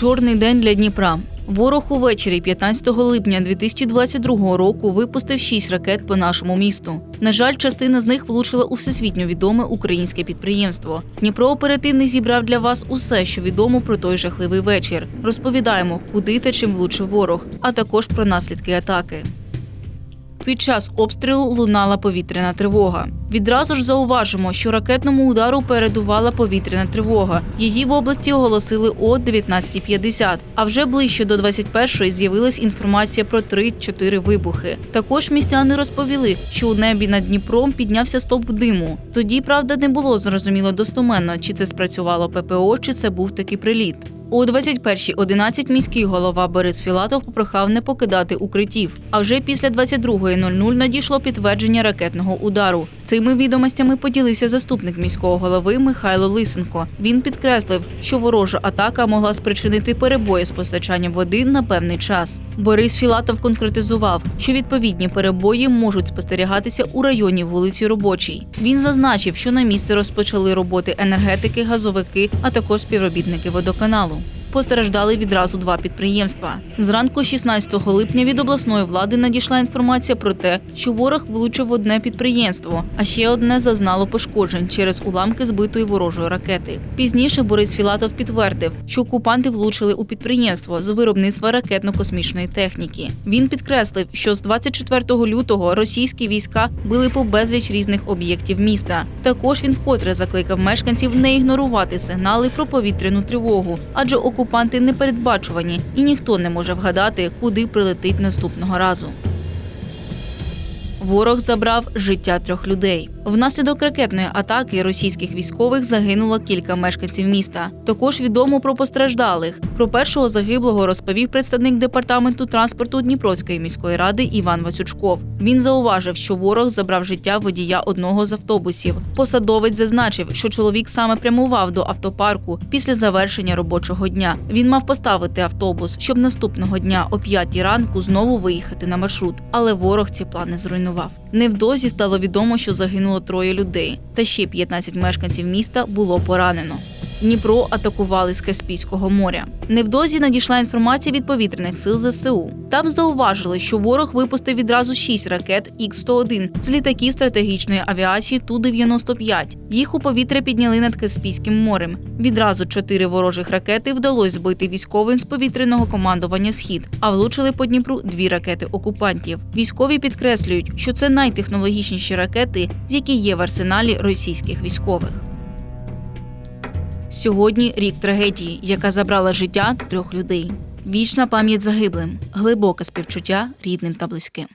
Чорний день для Дніпра. Ворог увечері 15 липня 2022 року випустив шість ракет по нашому місту. На жаль, частина з них влучила у всесвітньо відоме українське підприємство. Дніпро оперативний зібрав для вас усе, що відомо про той жахливий вечір. Розповідаємо, куди та чим влучив ворог, а також про наслідки атаки. Під час обстрілу лунала повітряна тривога. Відразу ж зауважимо, що ракетному удару передувала повітряна тривога. Її в області оголосили о 19.50, а вже ближче до 21-ї з'явилась інформація про 3-4 вибухи. Також містяни розповіли, що у небі над Дніпром піднявся стовп диму. Тоді, правда, не було зрозуміло достоменно, чи це спрацювало ППО, чи це був такий приліт. У 21.11 міський голова Борис Філатов попрохав не покидати укриттів. А вже після 22.00 надійшло підтвердження ракетного удару. Цими відомостями поділився заступник міського голови Михайло Лисенко. Він підкреслив, що ворожа атака могла спричинити перебої з постачанням води на певний час. Борис Філатов конкретизував, що відповідні перебої можуть спостерігатися у районі вулиці Робочій. Він зазначив, що на місце розпочали роботи енергетики, газовики, а також співробітники водоканалу. Постраждали відразу два підприємства. Зранку 16 липня від обласної влади надійшла інформація про те, що ворог влучив одне підприємство, а ще одне зазнало пошкоджень через уламки збитої ворожої ракети. Пізніше Борис Філатов підтвердив, що окупанти влучили у підприємство з виробництва ракетно-космічної техніки. Він підкреслив, що з 24 лютого російські війська били по безліч різних об'єктів міста. Також він вкотре закликав мешканців не ігнорувати сигнали про повітряну тривогу, адже окупанти непередбачувані і ніхто не може вгадати, куди прилетить наступного разу. Ворог забрав життя трьох людей. Внаслідок ракетної атаки російських військових загинуло кілька мешканців міста. Також відомо про постраждалих. Про першого загиблого розповів представник департаменту транспорту Дніпровської міської ради Іван Васючков. Він зауважив, що ворог забрав життя водія одного з автобусів. Посадовець зазначив, що чоловік саме прямував до автопарку після завершення робочого дня. Він мав поставити автобус, щоб наступного дня о 5 ранку знову виїхати на маршрут. Але ворог ці плани зруйнував. Невдовзі стало відомо, що загинуло троє людей, та ще 15 мешканців міста було поранено. Дніпро атакували з Каспійського моря. Невдовзі надійшла інформація від повітряних сил ЗСУ. Там зауважили, що ворог випустив відразу 6 ракет Х-101 з літаків стратегічної авіації Ту-95. Їх у повітря підняли над Каспійським морем. Відразу чотири ворожих ракети вдалося збити військовим з повітряного командування Схід, а влучили по Дніпру дві ракети окупантів. Військові підкреслюють, що це найтехнологічніші ракети, які є в арсеналі російських військових. Сьогодні рік трагедії, яка забрала життя трьох людей. Вічна пам'ять загиблим, глибоке співчуття рідним та близьким.